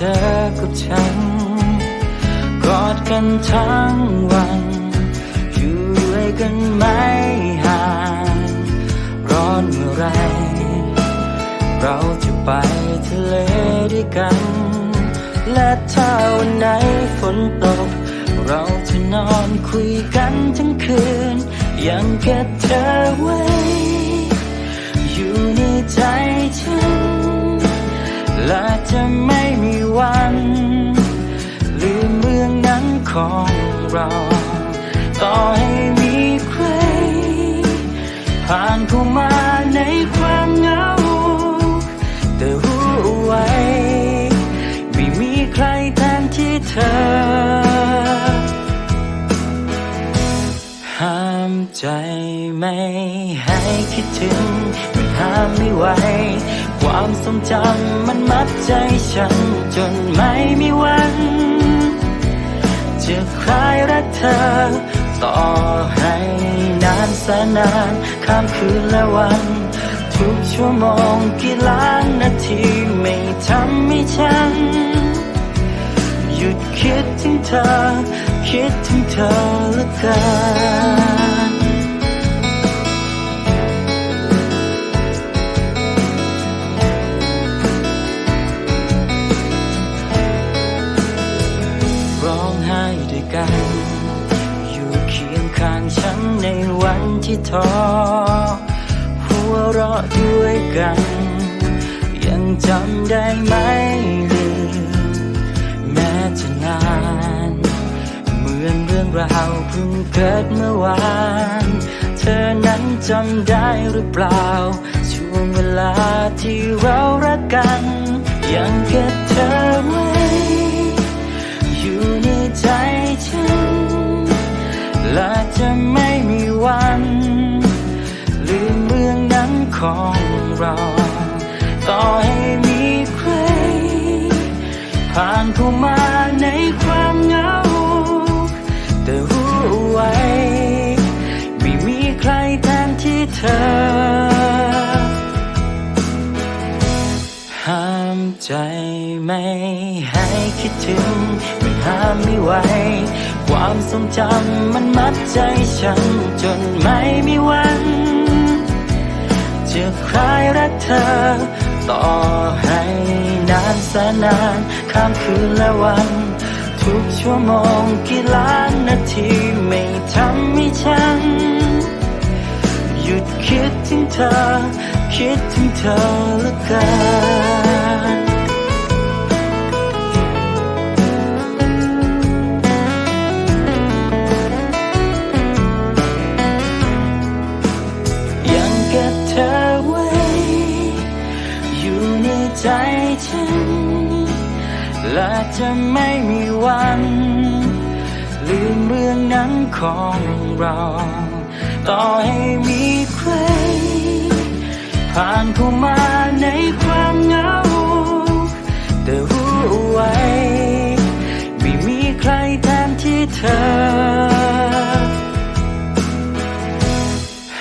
ธอกับฉัน กอดกันทั้งวันอยู่ด้วยกันไม่ห่างร้อนเมื่อไร เราจะไปทะเลด้วยกัน และถ้าวันไหนฝนตก เราจะนอนคุยกันทั้งคืน ยังเก็บเธอไว้ อยู่ในใจฉันและจะ ของเรา ต่อให้มีใคร ผ่านเข้ามาในความเหงา แต่รู้เอาไว้ ไม่มีใครแทนที่เธอ ห้ามใจไม่ให้คิดถึง มันห้ามไม่ไหวความทรงจำมันมัดใจฉันจนไม่มีวัน เธอ ต่อให้นานแสนนานข้ามคืนและวัน ทุกชั่วโมงกี่ล้านนาทีไม่ทำให้ฉัน หยุดคิดถึงเธอ คิดถึงเธอเหลือเกิน วันที่ท้อหัวเราะด้วยกัน ยังจำได้ไหมลืมแม้จะนาน เหมือนเรื่องราวเพิ่งเกิดเมื่อวาน เธอนั้นจำได้หรือเปล่า ช่วงเวลาที่เรารักกัน ยัง ของเรา ต่อให้มีใคร ผ่านเข้ามาในความเหงา แต่รู้ไว้ ไม่มีใครแทนที่เธอ ห้ามใจไม่ให้คิดถึง มันห้ามไม่ไหวความทรงจำมันมัดใจฉันจนไม่มีวัน คลายรักเธอ ต่อให้นานแสนนานข้ามคืนและวัน ทุกชั่วโมงกี่ล้านนาทีไม่ทำให้ฉัน หยุดคิดถึงเธอ คิดถึงเธอเหลือเกิน ฉัน และจะไม่มีวัน ลืมเรื่องนั้นของเรา ต่อให้มีใคร ผ่านเข้ามาในความเหงา แต่รู้ไว้ ไม่มีใครแทนที่เธอ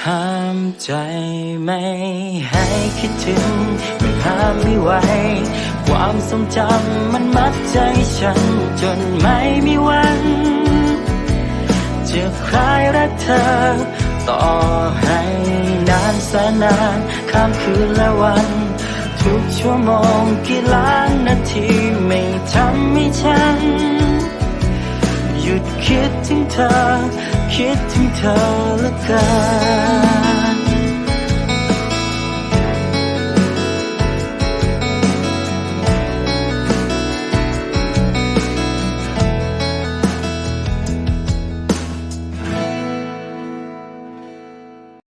ห้ามใจไม่ให้คิดถึง ไม่ไหว ความทรงจำมันมัดใจฉัน จนไม่มีวัน จะคลายรักเธอ ต่อให้นานแสนนานข้ามคืนและวัน ทุกชั่วโมงกี่ล้านนาทีไม่ทำให้ฉัน หยุดคิดถึงเธอ คิดถึงเธอเลือเกิน